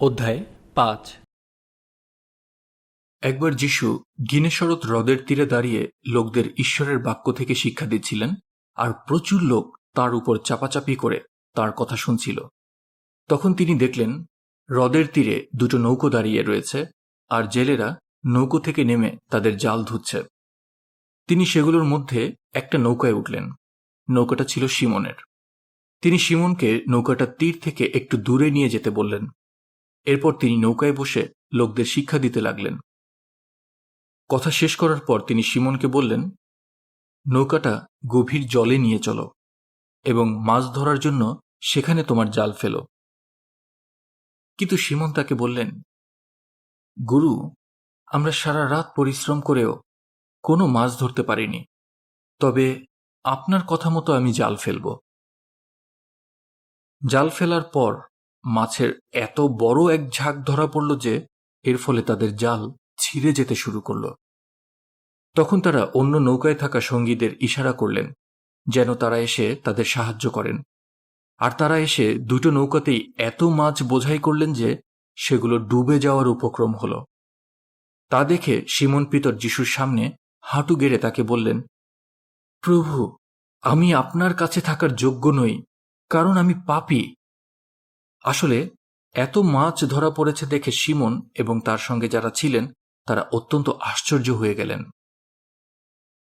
অধ্যায় পাঁচ। একবার যিশু গিনেশরত হ্রদের তীরে দাঁড়িয়ে লোকদের ঈশ্বরের বাক্য থেকে শিক্ষা দিচ্ছিলেন আর প্রচুর লোক তার উপর চাপাচাপি করে তার কথা শুনছিল। তখন তিনি দেখলেন, হ্রদের তীরে দুটো নৌকো দাঁড়িয়ে রয়েছে আর জেলেরা নৌকো থেকে নেমে তাদের জাল ধুচ্ছে। তিনি সেগুলোর মধ্যে একটা নৌকায় উঠলেন। নৌকাটা ছিল সিমনের তিনি সিমনকে নৌকাটা তীর থেকে একটু দূরে নিয়ে যেতে বললেন। এরপর তিনি নৌকায় বসে লোকদের শিক্ষা দিতে লাগলেন। কথা শেষ করার পর তিনি সিমনকে বললেন, নৌকাটা গভীর জলে নিয়ে চলো এবং মাছ ধরার জন্য সেখানে তোমার জাল ফেলো। কিন্তু সিমন তাকে বললেন, গুরু, আমরা সারা রাত পরিশ্রম করেও কোনো মাছ ধরতে পারিনি, তবে আপনার কথা মতো আমি জাল ফেলব। জাল ফেলার পর মাছের এত বড় এক ঝাঁক ধরা পড়ল যে এর ফলে তাদের জাল ছিঁড়ে যেতে শুরু করল। তখন তারা অন্য নৌকায় থাকা সঙ্গীদের ইশারা করলেন যেন তারা এসে তাদের সাহায্য করেন। আর তারা এসে দুটো নৌকাতেই এত মাছ বোঝাই করলেন যে সেগুলো ডুবে যাওয়ার উপক্রম হল। তা দেখে সিমন পিতর যিশুর সামনে হাঁটু গেড়ে তাকে বললেন, প্রভু, আমি আপনার কাছে থাকার যোগ্য নই, কারণ আমি পাপী। আসলে, এত মাছ ধরা পড়েছে দেখে সিমন এবং তার সঙ্গে যারা ছিলেন, তারা অত্যন্ত আশ্চর্য হয়ে গেলেন।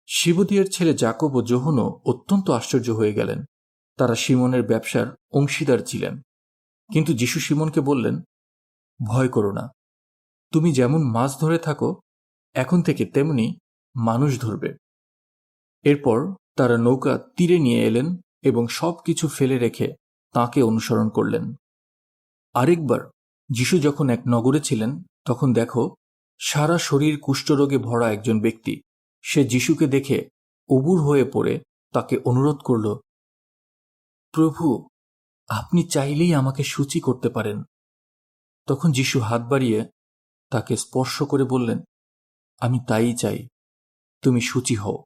শিবদিয়ের ছেলে জাকব ও জোহনও অত্যন্ত আশ্চর্য হয়ে গেলেন। তারা সিমনের ব্যবসার অংশীদার ছিলেন। কিন্তু যিশু সিমনকে বললেন, ভয় করো না। তুমি যেমন মাছ ধরে থাকো, এখন থেকে তেমনি মানুষ ধরবে। এরপর তারা নৌকা তীরে নিয়ে এলেন এবং সব কিছু ফেলে রেখে তাকে অনুসরণ করলেন। আরেকবার যিশু যখন এক নগরে ছিলেন, তখন দেখো, সারা শরীর কুষ্ঠরোগে ভরা একজন ব্যক্তি। সে যিশুকে দেখে উবুর হয়ে পড়ে, তাকে অনুরোধ করল, প্রভু, আপনি চাইলেই আমাকে সূচি করতে পারেন। তখন যিশু হাত বাড়িয়ে তাকে স্পর্শ করে বললেন, আমি তাই চাই, তুমি সূচি হও।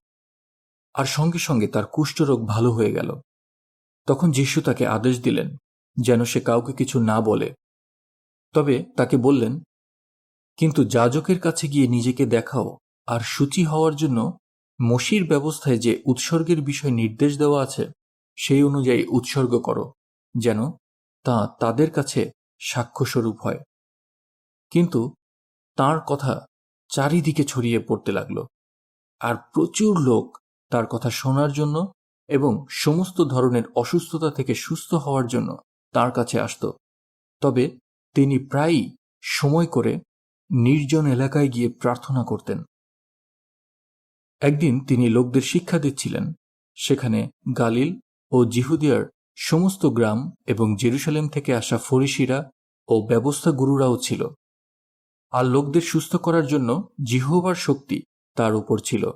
আর সঙ্গে সঙ্গে তার কুষ্ঠরোগ ভালো হয়ে গেল। তখন যিশু তাকে আদেশ দিলেন যেন সে কাউকে কিছু না বলে। তবে তাকে বললেন, কিন্তু যাজকের কাছে গিয়ে নিজেকে দেখাও আর সূচি হওয়ার জন্য মসির ব্যবস্থায় যে উৎসর্গের বিষয় নির্দেশ দেওয়া আছে, সেই অনুযায়ী উৎসর্গ করো, যেন তা তাদের কাছে সাক্ষ্যস্বরূপ হয়। কিন্তু তার কথা চারিদিকে ছড়িয়ে পড়তে লাগল, আর প্রচুর লোক তার কথা শোনার জন্য এবং সমস্ত ধরনের অসুস্থতা থেকে সুস্থ হওয়ার জন্য তার কাছে আসত। তবে তিনি প্রায়ই সময় করে নির্জন এলাকায় গিয়ে প্রার্থনা করতেন। একদিন তিনি লোকদের শিক্ষা দিচ্ছিলেন। সেখানে গালিল ও জিহুদিয়ার সমস্ত গ্রাম এবং জেরুসালেম থেকে আসা ফরিসিরা ও ব্যবস্থা গুরুরাও ছিল। আর লোকদের সুস্থ করার জন্য জিহোবার শক্তি তার উপর ছিল।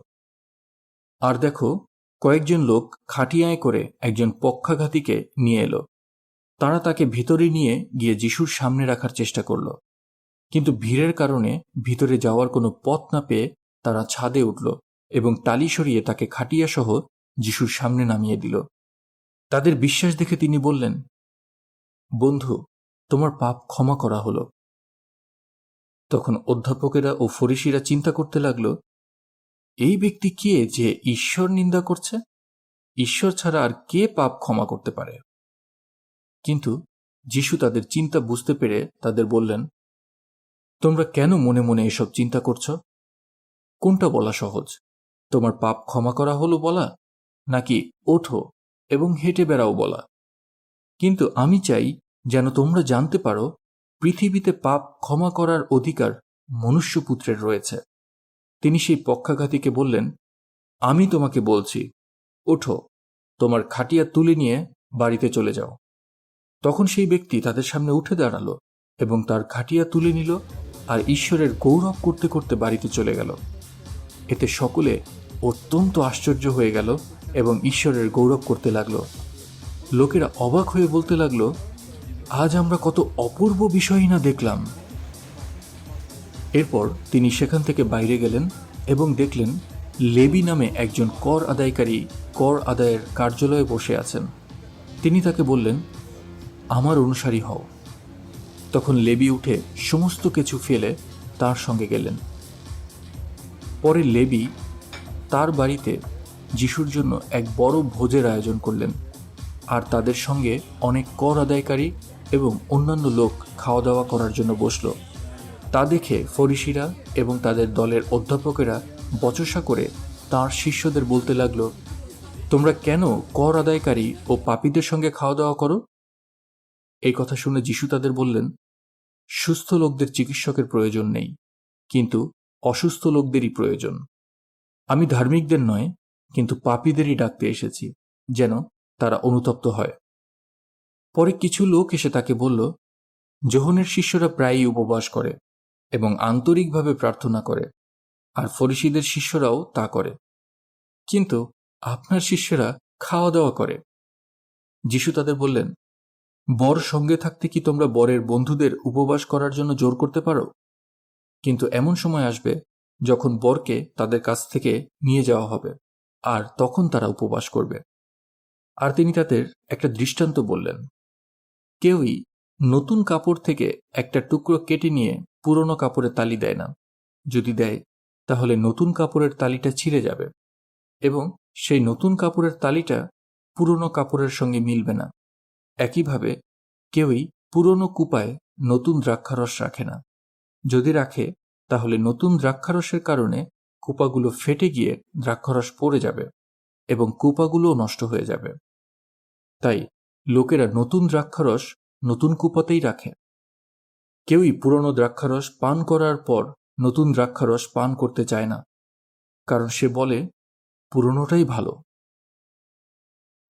আর দেখো, কয়েকজন লোক খাটিয়ায় করে একজন পক্ষাঘাতীকে নিয়ে এলো। তারা তাকে ভিতরে নিয়ে গিয়ে যিশুর সামনে রাখার চেষ্টা করল। কিন্তু ভিড়ের কারণে ভিতরে যাওয়ার কোনো পথ না পেয়ে তারা ছাদে উঠল এবং টালি সরিয়ে তাকে খাটিয়া সহ যিশুর সামনে নামিয়ে দিল। তাদের বিশ্বাস দেখে তিনি বললেন, বন্ধু, তোমার পাপ ক্ষমা করা হলো। তখন অধ্যাপকেরা ও ফরিসিরা চিন্তা করতে লাগল, এই ব্যক্তি কে যে ঈশ্বর নিন্দা করছে? ঈশ্বর ছাড়া আর কে পাপ ক্ষমা করতে পারে? কিন্তু যিশু তাদের চিন্তা বুঝতে পেরে তাদের বললেন, তোমরা কেন মনে মনে এসব চিন্তা করছ? কোনটা বলা সহজ? তোমার পাপ ক্ষমা করা হলো বলা, নাকি ওঠো এবং হেঁটে বেড়াও বলা? কিন্তু আমি চাই যেন তোমরা জানতে পারো, পৃথিবীতে পাপ ক্ষমা করার অধিকার মনুষ্যপুত্রের রয়েছে। তিনি সেই পক্ষাঘাতীকে বললেন, আমি তোমাকে বলছি, ওঠো, তোমার খাটিয়া তুলে নিয়ে বাড়িতে চলে যাও। তখন সেই ব্যক্তি তাদের সামনে উঠে দাঁড়াল এবং তার খাটিয়া তুলে নিল আর ঈশ্বরের গৌরব করতে করতে বাড়িতে চলে গেল। এতে সকলে অত্যন্ত আশ্চর্য হয়ে গেল এবং ঈশ্বরের গৌরব করতে লাগল। লোকেরা অবাক হয়ে বলতে লাগল, আজ আমরা কত অপূর্ব বিষয়ই না দেখলাম। এরপর তিনি সেখান থেকে বাইরে গেলেন এবং দেখলেন লেবি নামে একজন কর আদায়কারী কর আদায়ের কার্যালয়ে বসে আছেন। তিনি তাকে বললেন আমার অনুসারী হও। তখন লেবি উঠে সমস্ত কিছু ফেলে তার সঙ্গে গেলেন। পরে লেবি তার বাড়িতে যিশুর জন্য এক বড় ভোজের আয়োজন করলেন আর তাদের সঙ্গে অনেক কর আদায়কারী এবং অন্যান্য লোক খাওয়া দাওয়া করার জন্য বসল। তা দেখে ফরিসিরা এবং তাদের দলের অধ্যাপকেরা বচসা করে তার শিষ্যদের বলতে লাগল, তোমরা কেন কর আদায়কারী ও পাপীদের সঙ্গে খাওয়া দাওয়া করো? এই কথা শুনে যিশু তাদের বললেন, সুস্থ লোকদের চিকিৎসকের প্রয়োজন নেই, কিন্তু অসুস্থ লোকদেরই প্রয়োজন। আমি ধার্মিকদের নয়, কিন্তু পাপীদেরই ডাকতে এসেছি, যেন তারা অনুতপ্ত হয়। পরে কিছু লোক এসে তাকে বলল যোহনের শিষ্যরা প্রায়ই উপবাস করে এবং আন্তরিকভাবে প্রার্থনা করে, আর ফরিসিদের শিষ্যরাও তা করে। কিন্তু আপনার শিষ্যরা খাওয়া দাওয়া করে। যিশু তাদের বললেন বর সঙ্গে থাকতে কি তোমরা বরের বন্ধুদের উপবাস করার জন্য জোর করতে পারো? কিন্তু এমন সময় আসবে যখন বরকে তাদের কাছ থেকে নিয়ে যাওয়া হবে, আর তখন তারা উপবাস করবে। আর তিনি তাদের একটা দৃষ্টান্ত বললেন, কেউই নতুন কাপড় থেকে একটা টুকরো কেটে নিয়ে পুরনো কাপড়ে তালি দেয় না। যদি দেয়, তাহলে নতুন কাপড়ের তালিটা ছিঁড়ে যাবে এবং সেই নতুন কাপড়ের তালিটা পুরনো কাপড়ের সঙ্গে মিলবে না। একইভাবে কেউই পুরনো কুপায় নতুন দ্রাক্ষারস রাখে না। যদি রাখে, তাহলে নতুন দ্রাক্ষারসের কারণে কুপাগুলো ফেটে গিয়ে দ্রাক্ষারস পড়ে যাবে এবং কুপাগুলোও নষ্ট হয়ে যাবে। তাই লোকেরা নতুন দ্রাক্ষারস নতুন কুপাতেই রাখে। কেউই পুরনো দ্রাক্ষারস পান করার পর নতুন দ্রাক্ষারস পান করতে চায় না, কারণ সে বলে, পুরনোটাই ভালো।